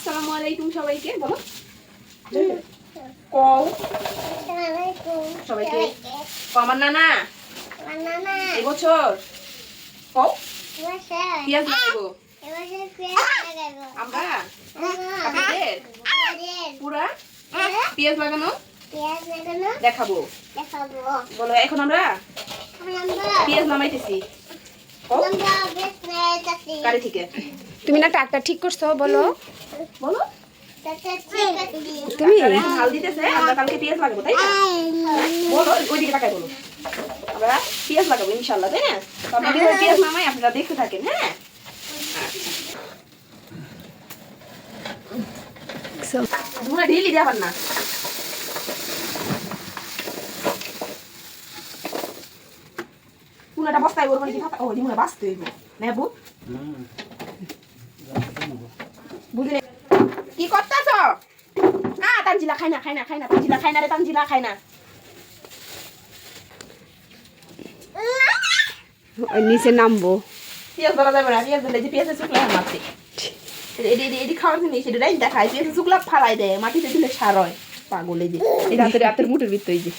আসসালামু আলাইকুম সবাইকে বলো। কও। সবাইকে। ক আমার নানা। এবছর। কও। পেঁয়াজ লাগাবো। আমরা? আপনাদের? পুরা? পেঁয়াজ লাগানো? দেখাবো। বলো এখন আমরা? পেঁয়াজ নামাইতেছি। গাড়ি থেকে। তুমি না ট্রাক্টর ঠিক করছ বলো। বলো। তুমি? হাল দিতেছে আমরা কালকে পেঁয়াজ লাগাবো তাই না? বলো ওইদিকে তাকাই বলো। আমরা পেঁয়াজ লাগাবো ইনশাল্লাহ তাই না? আমরা পেঁয়াজ নামাই আপনারা দেখতে থাকেন হ্যাঁ? তোমরা ঢিলি যাবার না। পুনাটা বস্তায় ওর মানে কি ও দিমুনা বাঁচতে হইব। নেবু? বুঝলে? কি করতেছ? আ তানজিলা খাই না খাই না খাই না তানজিলা খাই না রে তানজিলা খাই না। নিচে নামবো। পেঁয়াজ ধরা যাবে না পেঁয়াজ ধরলে যে পেঁয়াজের শুকলা এডি এডি এডি খাওয়ার জিনিস এটা রাইন দেখায় পেঁয়াজের শুকলা ফালাই দেয় মাটিতে দিলে সার হয়। পাগল যে রাতের রাতের মুঠের ভিতরে যে।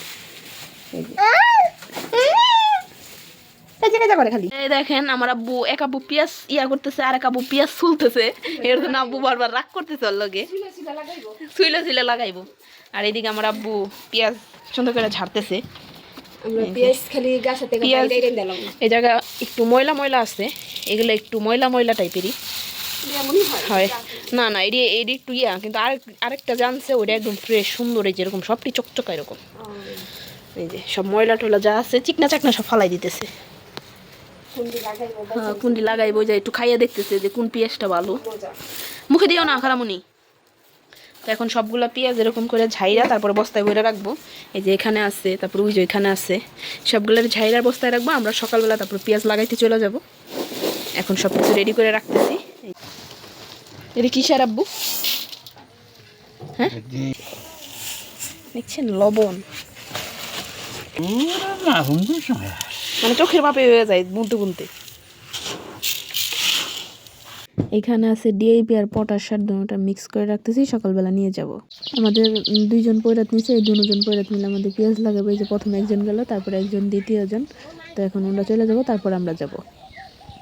করে খালি। এই দেখেন আমার আব্বু এক আব্বু পেঁয়াজ ইয়া করতেছে আর এক আব্বু পেঁয়াজ এর জন্য আব্বু বারবার রাগ করতেছে ওর লগে। শুইলে শুইলে লাগাইবো? আর এদিকে আমার আব্বু পেঁয়াজ সুন্দর করে ঝাড়তেছে। এই জায়গা একটু ময়লা ময়লা আছে। এগুলো একটু ময়লা ময়লা টাইপেরই হয় হয়। না না এটি এটি একটু ইয়া কিন্তু আরেক আরেকটা জানছে ওটা একদম ফ্রেশ সুন্দর এই যেরকম সবটি চকচকা এরকম। এই যে সব ময়লা টয়লা যা আছে চিকনা চাকনা সব ফালাই দিতেছে। হ্যাঁ কুন্ডি লাগাইবো যে একটু খাইয়ে দেখতেছে যে কোন পেঁয়াজটা ভালো। মুখে দিও না খারামুনি তো এখন সবগুলা পেঁয়াজ এরকম করে ঝাইরা তারপরে বস্তায় ভরে রাখব। এই যে এখানে আছে তারপর ওই যে এখানে আছে। সবগুলোর ঝাইরার বস্তায় রাখব আমরা সকালবেলা তারপর পেঁয়াজ লাগাইতে চলে যাব। এখন সব কিছু রেডি করে রাখতেছি। এটা কিসের আব্বু? হ্যাঁ? দেখছেন লবণ। মানে চোখের মাপে হয়ে যায় বুনতে বুনতে এখানে আছে ডিএপি আর পটাশ সার দুটা মিক্স করে রাখতেছি সকালবেলা নিয়ে যাব। আমাদের দুইজন পৈরাত নিচে এই দুজন পৈরাত মিলে আমাদের পেঁয়াজ লাগাবে এই যে প্রথমে একজন গেল তারপরে একজন দ্বিতীয়জন। তো এখন আমরা চলে যাব তারপর আমরা যাব।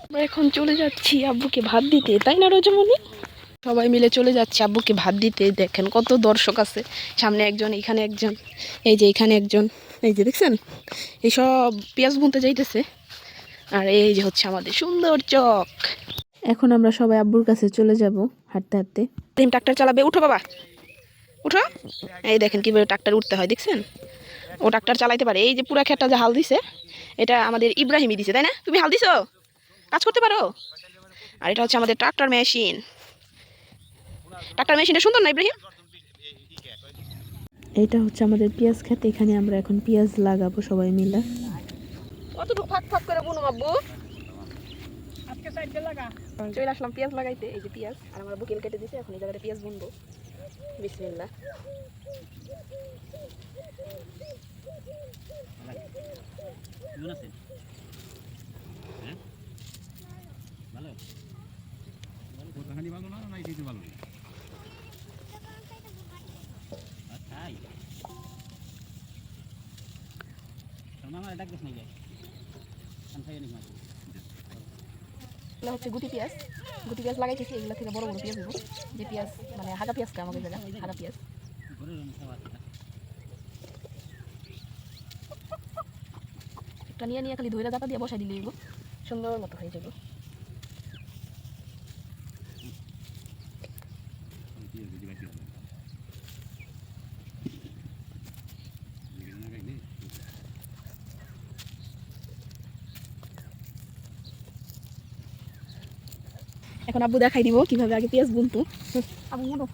আমরা এখন চলে যাচ্ছি আব্বুকে ভাত দিতে তাই না রজমণি? সবাই মিলে চলে যাচ্ছে আব্বুকে ভাত দিতে দেখেন কত দর্শক আছে। সামনে একজন এখানে একজন এই যে এখানে একজন। এই যে দেখছেন? এই সব পেঁয়াজ বুনতে যাইতেছে। আর এই যে হচ্ছে আমাদের সুন্দর চক। এখন আমরা সবাই আব্বুর কাছে চলে যাব হাঁটতে হাঁটতে। তিন ট্রাক্টর চালাবে। উঠো বাবা। উঠো। এই দেখেন কীভাবে ট্রাক্টর উঠতে হয়, দেখছেন? ও ট্রাক্টর চালাইতে পারে। এই যে পুরা খেটটা যে হাল দিছে, এটা আমাদের ইব্রাহিমই দিছে, তাই না? তুমি হাল দিছো? কাজ করতে পারো? আর এটা হচ্ছে আমাদের ট্রাক্টর মেশিন। ট্রাক্টর মেশিনটা সুন্দর না, ইব্রাহিম? এটা হচ্ছে আমাদের পেঁয়াজ খেতে এখানে আমরা এখন পেঁয়াজ লাগাবো সবাই মিলে। কতটুকু ফাঁক ফাঁক করে বুনো আব্বু চলে আসলাম পেঁয়াজ লাগাইতে এই যে পেঁয়াজ। আর আমার বুকিল কেটে দিছে এখন এই জায়গাটা পেঁয়াজ বুনবো। বিসমিল্লাহ। এগুলো হচ্ছে গুটি পেঁয়াজ। গুটি পেঁয়াজ লাগাইতেছি এগুলো থেকে বড় বড় পেঁয়াজ যে পেঁয়াজ মানে হাগা পেঁয়াজ। কে আমাকে জায়গা হাগা পেঁয়াজ একটা নিয়ে নিয়ে খালি ধৈরা দাতা দিয়ে বসাই দিলে এগুলো সুন্দর মতো হয়ে যাবে। এখন আব্বু দেখাই দিব কীভাবে আগে পেঁয়াজ বুনতো। আব্বু বুনো।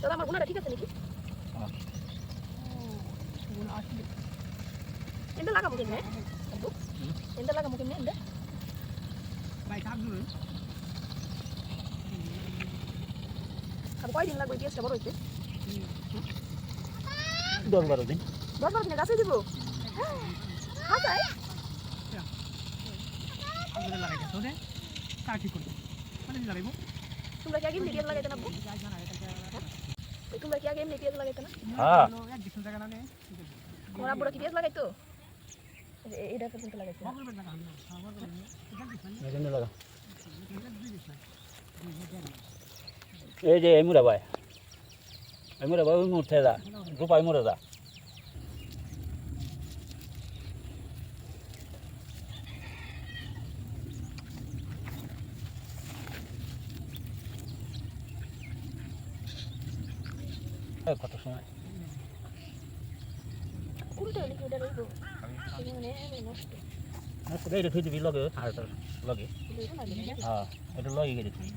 দাদা আমার বোনাটা ঠিক আছে নাকি। এনটা লাগাবো কেমনে? এনটা লাগাবো কেমনে এনটা? আর কয়দিন লাগবে পেঁয়াজটা বড় হইতে? দশ বারো দিন। দশ বারো দিনে গাছে দিব? হ্যাঁ। তাই তোমরা কি আগে পেঁয়াজ লাগাইতে না? ওই তোমরা কি আগে এমনি পেঁয়াজ লাগাইতে না? হ্যাঁ। আমার আব্বুরা কি পেঁয়াজ লাগাইতো? এই যে এইটা পর্যন্ত লাগাইছে না। এখানে লাগা। এই যে এই মুরা ভাই এই মুরা ভাই ওই মুহূর্তে যা রূপাই মুরা যা এই কত সময়। এটা থুই দিবি লগে আর লগে। হ্যাঁ এটা লগে গেলে থুই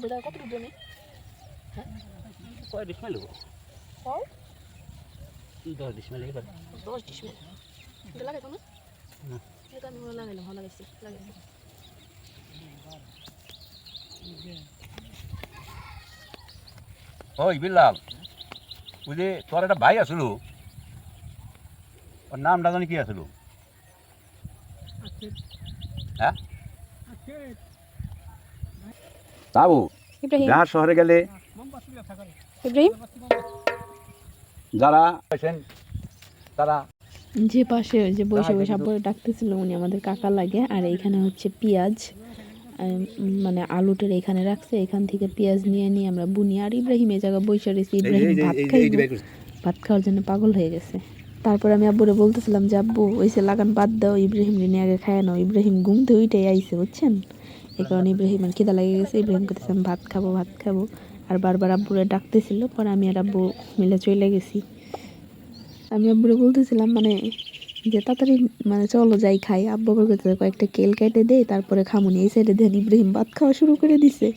আবার এটা কত রুদ্র নেই? কয় ডিসমাইল হব কয়? দশ ডিসমাইল এবার দশ ডিসমিল। এটা লাগাইতো না? না। এটা আমি লাগাইলাম, ভালো লাগাইছি, লাগাইছি। ওই বিল্লাল ওই যে তোর একটা ভাই আসলো ওর নামটা জানি কি আসলো হ্যাঁ ইব্রাহিম। বিহার শহরে গেলে ইব্রাহিম। যারা আছেন তারা যে পাশে যে বসে বসে আব্বুরে ডাকতেছিল উনি আমাদের কাকা লাগে আর এইখানে হচ্ছে পেঁয়াজ মানে আলুটের এখানে রাখছে এখান থেকে পেঁয়াজ নিয়ে নিয়ে আমরা বুনি আর ইব্রাহিম এই জায়গায় বসে রয়েছে ইব্রাহিম ভাত খাওয়ার জন্য পাগল হয়ে গেছে। তারপর আমি আব্বুরে বলতেছিলাম যে আব্বু ওইসে লাগান বাদ দাও ইব্রাহিম নিয়ে আগে খায় নাও ইব্রাহিম ঘুম থেকে ওইটাই আইসে বুঝছেন? এই কারণে ইব্রাহিম আর খিদা লেগে গেছে, ইব্রাহিম করতেছে আমি ভাত খাব ভাত খাব। আর বারবার আব্বুরে ডাকতেছিল, পরে আমি আর আব্বু মিলে চলে গেছি। আমি আব্বুরে বলতেছিলাম মানে যে তাড়াতাড়ি মানে চলো যাই খাই। আব্বু আবার করতেছে কয়েকটা কেল কেটে দেই তারপরে খামুনি। এই সাইডে দেন ইব্রাহিম ভাত খাওয়া শুরু করে দিছে.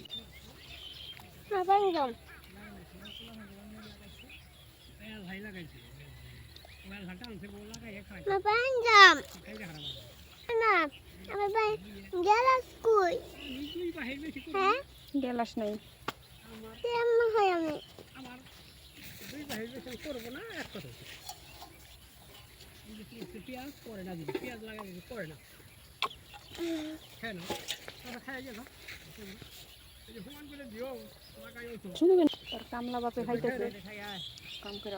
না আমার ভাই গেলাস কই? হ্যাঁ? গেলাস নাই। কেমন হয় আমি। তোর কামলা বাপে খাইতেছে। কাম করে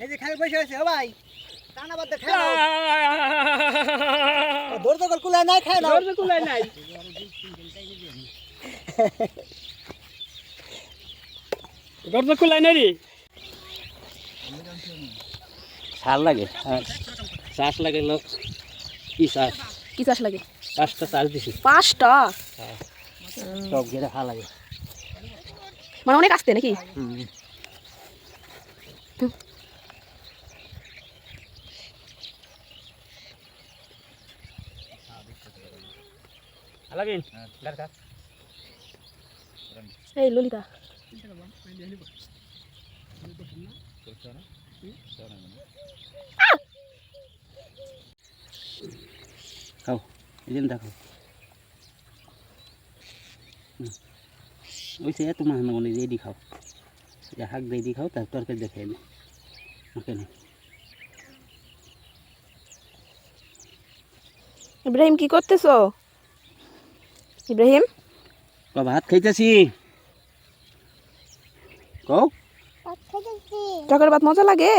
এই যে খাই বসে আছে ভাই। নাই না কুলাই নাই। কুলাই নাই রে। সার লাগে হ্যাঁ। শ্বাস লাগে লোক। কি শ্বাস? কি চাষ লাগে? পাঁচটা চাষ দিছি। পাঁচটা? সব গেলে ভালো লাগে। মানে অনেক আসতে নাকি? লাগে এই ললিতা খাও এই যে দেখো ওই সে তোমার মনে যে দি খাও যে হাক দিয়ে দি খাও তার তরকারি দেখে নে ওকে না ইব্রাহিম কি করতেছো ইব্রাহিম? ভাত খাইতেছি। কও? ভাত ভাত মজা লাগে?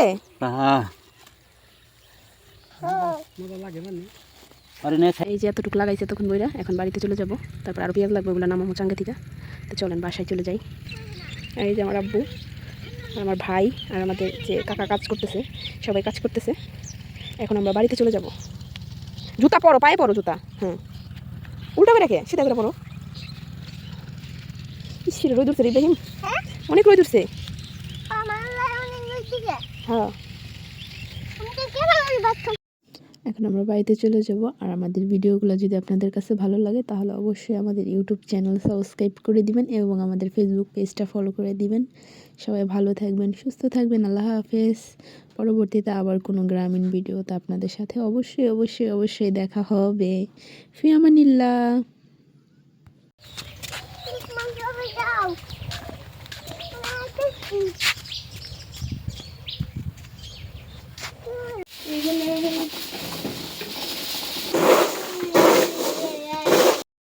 আরে এই যে এতটুকু লাগাইছে তখন বইরা এখন বাড়িতে চলে যাব। তারপর আরও পেঁয়াজ লাগবে ওগুলো নামামো চাঙ্গা থেকে তো চলেন বাসায় চলে যাই। এই যে আমার আব্বু আর আমার ভাই আর আমাদের যে কাকা কাজ করতেছে সবাই কাজ করতেছে। এখন আমরা বাড়িতে চলে যাব। জুতা পরো পায়ে পরো জুতা। হ্যাঁ উল্টা করে রেখে সিধা করে পরো ইসিরে রোদ উঠছে ইব্রাহিম। অনেক রোদ উঠছে। হ্যাঁ। এখন আমরা বাড়িতে চলে যাব। আর আমাদের ভিডিওগুলো যদি আপনাদের কাছে ভালো লাগে, তাহলে অবশ্যই আমাদের ইউটিউব চ্যানেল সাবস্ক্রাইব করে দিবেন এবং আমাদের ফেসবুক পেজটা ফলো করে দিবেন। সবাই ভালো থাকবেন, সুস্থ থাকবেন। আল্লাহ হাফেজ। পরবর্তীতে আবার কোনো গ্রামীণ ভিডিওতে আপনাদের সাথে অবশ্যই অবশ্যই অবশ্যই দেখা হবে ফিয়ামানিল্লা